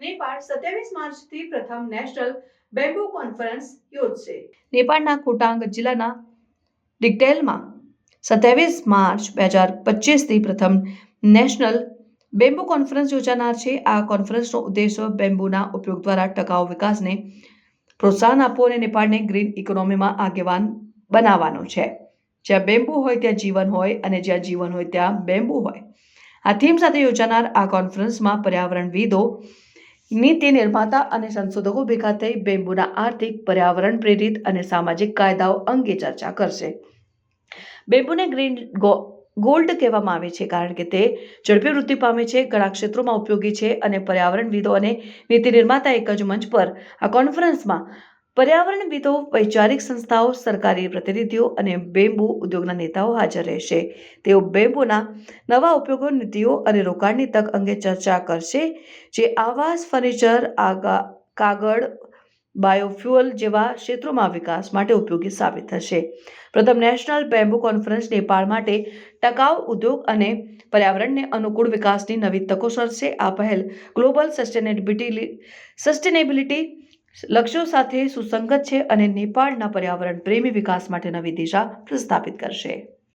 નેપાળ સત્યાવીસ માર્ચથી પ્રથમ નેશનલ બેમ્બુ કોન્ફરન્સ યોજશે. નેપાળના કોટાંગ જિલ્લાના ડિગટેલમાં સત્યાવીસ માર્ચ બે હજાર પચીસથી પ્રથમ નેશનલ બેમ્બુ કોન્ફરન્સ યોજાનાર છે. આ કોન્ફરન્સનો ઉદ્દેશ્ય બેમ્બુના ઉપયોગ દ્વારા ટકાઉ વિકાસને પ્રોત્સાહન આપવું અને નેપાળને ગ્રીન ઇકોનોમીમાં આગેવાન બનાવવાનો છે. જ્યાં બેમ્બુ હોય ત્યાં જીવન હોય અને જ્યાં જીવન હોય ત્યાં બેમ્બુ હોય. આ થીમ સાથે યોજાનાર આ કોન્ફરન્સમાં પર્યાવરણવિદો, નીતિ નિર્માતા અને સંશોધકો ભેગા થઈ બેમ્બુના આર્થિક પર્યાવરણ પ્રેરિત અને સામાજિક કાયદાઓ અંગે ચર્ચા કરશે. બેમ્બુને ગ્રીન ગોલ્ડ કહેવામાં આવે છે કારણ કે તે ઝડપી વૃદ્ધિ પામે છે, ઘણા ક્ષેત્રોમાં ઉપયોગી છે અને પર્યાવરણવિદો અને નીતિ નિર્માતા એક જ મંચ પર આ કોન્ફરન્સમાં પર્યાવરણવિદો વૈચારિક સંસ્થાઓ, સરકારી પ્રતિનિધિઓ અને બેમ્બુ ઉદ્યોગના નેતાઓ હાજર રહેશે. તેઓ બેમ્બુના નવા ઉપયોગો, નીતિઓ અને રોકાણની તક અંગે ચર્ચા કરશે, જે આવાસ, ફર્નિચર, આગા, કાગળ, બાયોફ્યુઅલ જેવા ક્ષેત્રોમાં વિકાસ માટે ઉપયોગી સાબિત થશે. પ્રથમ નેશનલ બેમ્બુ કોન્ફરન્સ નેપાળ માટે ટકાઉ ઉદ્યોગ અને પર્યાવરણને અનુકૂળ વિકાસની નવી તકો સર્જશે. આ પહેલ ગ્લોબલ સસ્ટેનેબિલિટી સસ્ટેનેબિલિટી લક્ષ્યો સાથે સુસંગત છે અને નેપાળના પર્યાવરણ પ્રેમી વિકાસ માટે નવી દિશા પ્રસ્થાપિત કરશે.